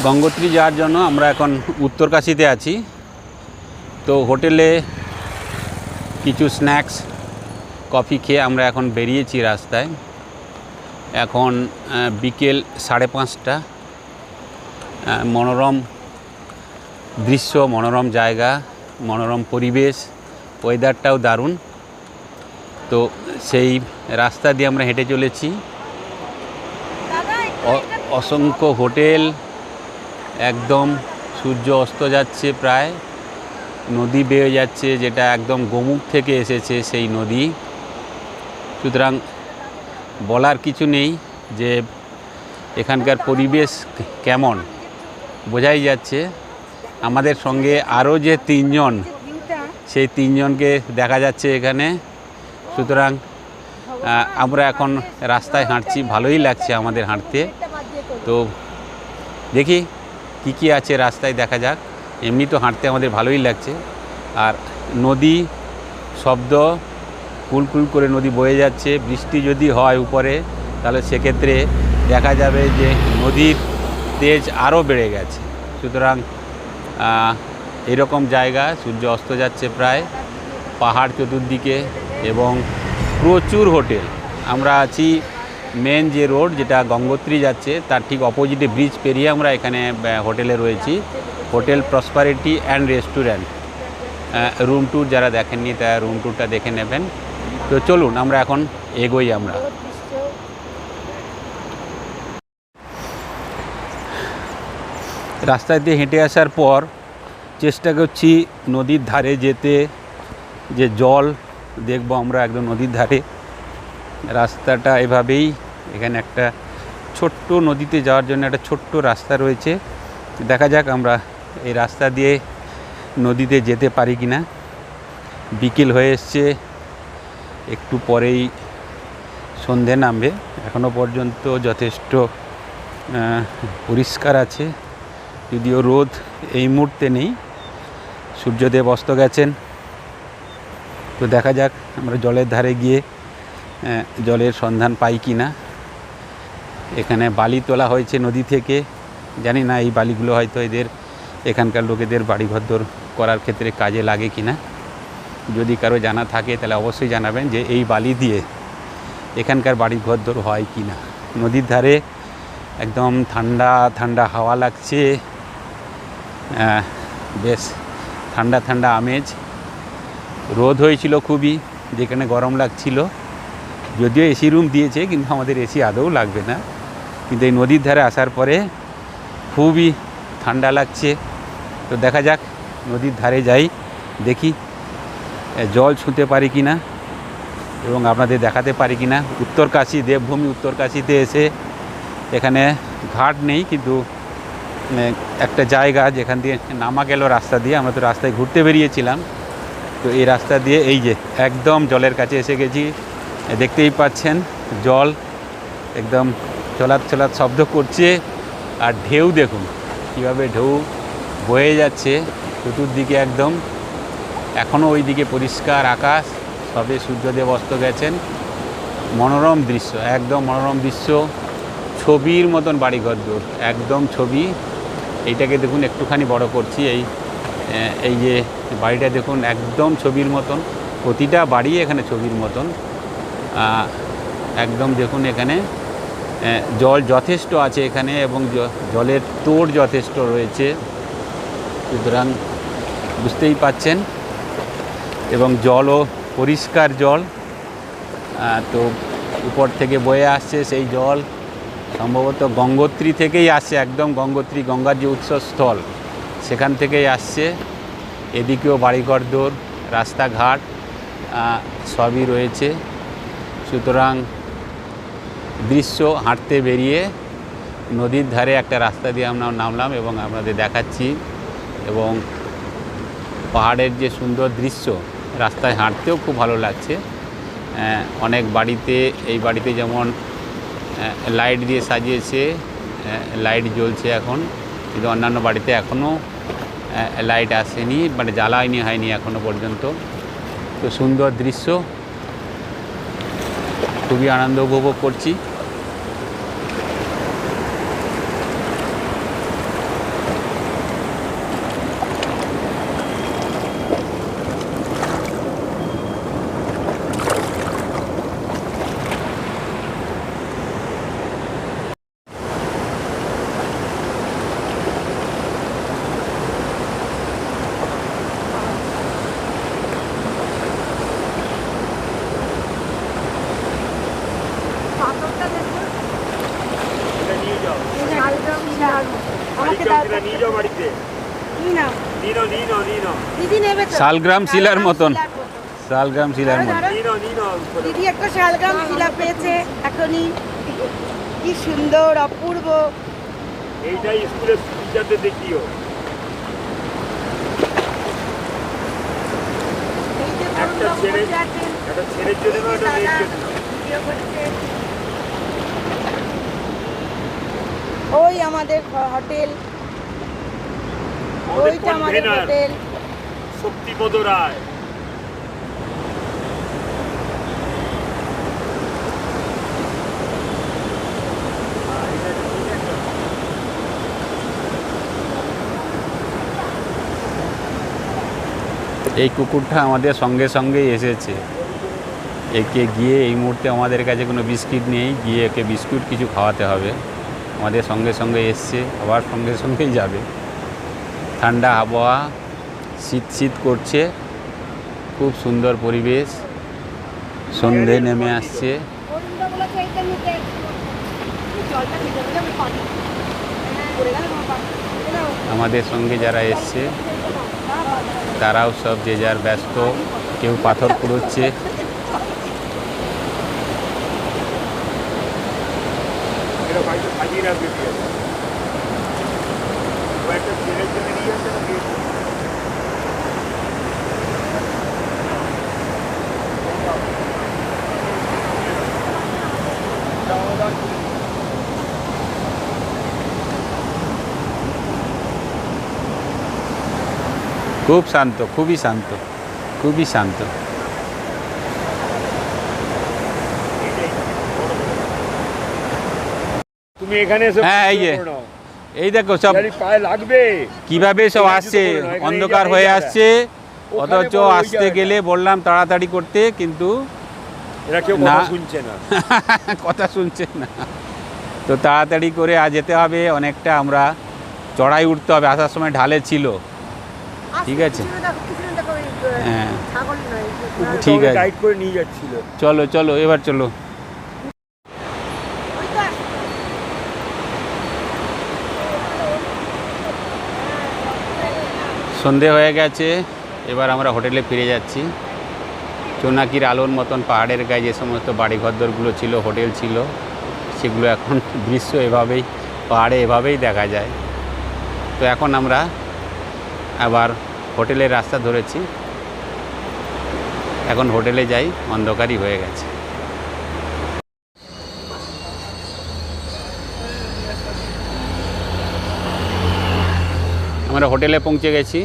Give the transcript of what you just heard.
গঙ্গোত্রী যাওয়ার জন্য আমরা এখন উত্তরকাশিতে আছি। তো হোটেলে কিছু স্ন্যাক্স কফি খেয়ে আমরা এখন বেরিয়েছি রাস্তায়। এখন বিকেল সাড়ে পাঁচটা। মনোরম দৃশ্য মনোরম জায়গা মনোরম পরিবেশ ওয়েদারটাও দারুণ। তো সেই রাস্তা দিয়ে আমরা হেঁটে চলেছি। অসংখ্য হোটেল একদম সূর্য অস্ত যাচ্ছে প্রায়, নদী বেয়ে যাচ্ছে যেটা একদম গোমুখ থেকে এসেছে সেই নদী। সুতরাং বলার কিছু নেই যে এখানকার পরিবেশ কেমন। বোঝাই যাচ্ছে আমাদের সঙ্গে আরও যে তিনজন, সেই তিনজনকে দেখা যাচ্ছে এখানে। সুতরাং আমরা এখন রাস্তায় হাঁটছি, ভালোই লাগছে আমাদের হাঁটতে। তো দেখি কি কি আছে রাস্তায় দেখা যাক। এমনি তো হাঁটতে আমাদের ভালোই লাগছে। আর নদী শব্দ কুলকুল করে নদী বয়ে যাচ্ছে। বৃষ্টি যদি হয় উপরে, তাহলে সেক্ষেত্রে দেখা যাবে যে নদীর তেজ আরও বেড়ে গেছে। সুতরাং এরকম জায়গা, সূর্য অস্ত যাচ্ছে প্রায় পাহাড় চতুর্দিকে এবং প্রচুর হোটেল। আমরা আছি মেন যে রোড যেটা গঙ্গোত্রী যাচ্ছে, তার ঠিক অপোজিটে ব্রিজ পেরিয়ে আমরা এখানে হোটেলে রয়েছি। Hotel prosperity and restaurant room tour যারা দেখেননি, তারা রুম ট্যুরটা দেখে নেবেন। তো চলুন, আমরা এখন এগোই আমরা। রাস্তায় দিয়ে হেঁটে আসার পর চেষ্টা করছি নদীর ধারে যেতে, যে জল দেখব আমরা একদম নদীর ধারে। রাস্তাটা এভাবেই এখানে একটা ছোট্ট নদীতে যাওয়ার জন্য একটা ছোট্ট রাস্তা রয়েছে। দেখা যাক আমরা এই রাস্তা দিয়ে নদীতে যেতে পারি কি না বিকেল হয়ে এসছে, একটু পরেই সন্ধে নামবে। এখনও পর্যন্ত যথেষ্ট পরিষ্কার আছে। যদিও রোদ এই মুহূর্তে নেই। সূর্যদেব অস্ত গেছেন। তো দেখা যাক আমরা জলের ধারে গিয়ে জলের সন্ধান পাই কি না এখানে বালি তোলা হয়েছে নদী থেকে। জানি না এই বালিগুলো হয়তো এদের এখানকার লোকেদের বাড়িঘর করার ক্ষেত্রে কাজে লাগে কি না। যদি কারও জানা থাকে তাহলে অবশ্যই জানাবেন যে এই বালি দিয়ে এখানকার বাড়িঘর হয় কি না। নদীর ধারে একদম ঠান্ডা ঠান্ডা হাওয়া লাগছে। বেশ ঠান্ডা ঠান্ডা আমেজ। রোদ হয়েছিল খুবই, যেখানে গরম লাগছিল। যদিও এসি রুম দিয়েছে, কিন্তু আমাদের এসি আদৌ লাগবে না। কিন্তু এই নদীর ধারে আসার পরে খুবই ঠান্ডা লাগছে। তো দেখা যাক, নদীর ধারে যাই, দেখি জল ছুঁতে পারি কি না এবং আপনাদের দেখাতে পারি কি না উত্তরকাশী, দেবভূমি উত্তরকাশীতে এসে এখানে ঘাট নেই, কিন্তু একটা জায়গা যেখান দিয়ে নামা গেল রাস্তা দিয়ে। আমরা তো রাস্তায় ঘুরতে বেরিয়েছিলাম। তো এই রাস্তা দিয়ে এই যে একদম জলের কাছে এসে গেছি। দেখতেই পাচ্ছেন জল একদম চলার চলার শব্দ করছে আর ঢেউ দেখুন, কীভাবে ঢেউ বয়ে যাচ্ছে, চতুর্দিকে একদম। এখনও ওই দিকে পরিষ্কার আকাশ, সবে সূর্যদেব অস্ত গেছেন। মনোরম দৃশ্য, একদম মনোরম দৃশ্য। ছবির মতন বাড়িঘর দূর, একদম ছবি। এইটাকে দেখুন, একটুখানি বড় করছি এই এই যে বাড়িটা দেখুন, একদম ছবির মতন। প্রতিটা বাড়ি এখানে ছবির মতন। একদম দেখুন এখানে। জল যথেষ্ট আছে এখানে এবং জলের তোড় যথেষ্ট রয়েছে। সুতরাং বুঝতেই পাচ্ছেন। এবং জলও পরিষ্কার জল। তো উপর থেকে বয়ে আসছে সেই জল। সম্ভবত গঙ্গোত্রী থেকেই আসছে, একদম গঙ্গোত্রী গঙ্গার যে উৎসস্থল, সেখান থেকেই আসছে। এদিকেও বাড়িঘর দৌড় রাস্তাঘাট সবই রয়েছে। সুতরাং দৃশ্য হাঁটতে বেরিয়ে নদীর ধারে একটা রাস্তা দিয়ে আমরা নামলাম এবং আপনাদের দেখাচ্ছি এবং পাহাড়ের যে সুন্দর দৃশ্য, রাস্তায় হাঁটতেও খুব ভালো লাগছে। অনেক বাড়িতে, এই বাড়িতে যেমন লাইট দিয়ে সাজিয়েছে লাইট জ্বলছে এখন। কিন্তু অন্যান্য বাড়িতে এখনও লাইট আসেনি মানে জ্বালায়নি, হয়নি এখনও পর্যন্ত। তো সুন্দর দৃশ্য। খুবই আনন্দ উপভোগ করছি। শালগ্রাম শিলার মতন। শালগ্রাম শিলার মতন। দিদি একটা শালগ্রাম শিলা পেয়েছে এখনই। কি সুন্দর অপূর্ব। স্কুলের একটা ছেলের জন্য একটা মেয়ের জন্য। ওই আমাদের হোটেল ওইটা আমাদের হোটেল শক্তিপদ রায়। এই কুকুরটা আমাদের সঙ্গে সঙ্গেই এসেছে। একে গিয়ে এই মুহূর্তে আমাদের কাছে কোনো বিস্কিট নেই গিয়ে একে বিস্কুট কিছু খাওয়াতে হবে। আমাদের সঙ্গে সঙ্গে এসছে, আবার সঙ্গে সঙ্গেই যাবে। ঠান্ডা আবহাওয়া, শীত শীত করছে, খুব সুন্দর পরিবেশ। সন্ধে নেমে আসছে। আমাদের সঙ্গে যারা এসছে, তারাও সব যে যার ব্যস্ত, কেউ পাথর কুড়োচ্ছে। সাজিয়ে রাখবে একটা ছেলের জন্য নিয়ে যাচ্ছে না খুব শান্ত খুবই শান্ত খুবই শান্ত। তুমি এখানে এসে হ্যাঁ, এই যে। এই দেখো সব পায়ে লাগবে। কীভাবে সব আসছে? অন্ধকার হয়ে আসছে। অথচ আসতে গেলে বললাম তাড়াতাড়ি করতে কিন্তু এরা কেউ কথা। শুনছে না। কথা শুনছে না। তো তাড়াতাড়ি করে আজ যেতে হবে অনেকটা আমরা চড়াই উঠতে হবে আসার সময় ঢালে ছিল। ঠিক আছে। হ্যাঁ। ঠিক আছে। গাইড করে নিয়ে যাচ্ছিল। চলো চলো এবার চলো। সন্ধে হয়ে গেছে, এবার আমরা হোটেলে ফিরে যাচ্ছি। চোনাকির আলোর মতন পাহাড়ের গায়ে যে সমস্ত বাড়িঘরদরগুলো ছিল, হোটেল ছিল, সেগুলো এখন দৃশ্য এভাবেই, পাহাড়ে এভাবেই দেখা যায়। তো এখন আমরা আবার হোটেলের রাস্তা ধরেছি। এখন হোটেলে যাই, অন্ধকারই হয়ে গেছে। আমরা হোটেলে পৌঁছে গেছি।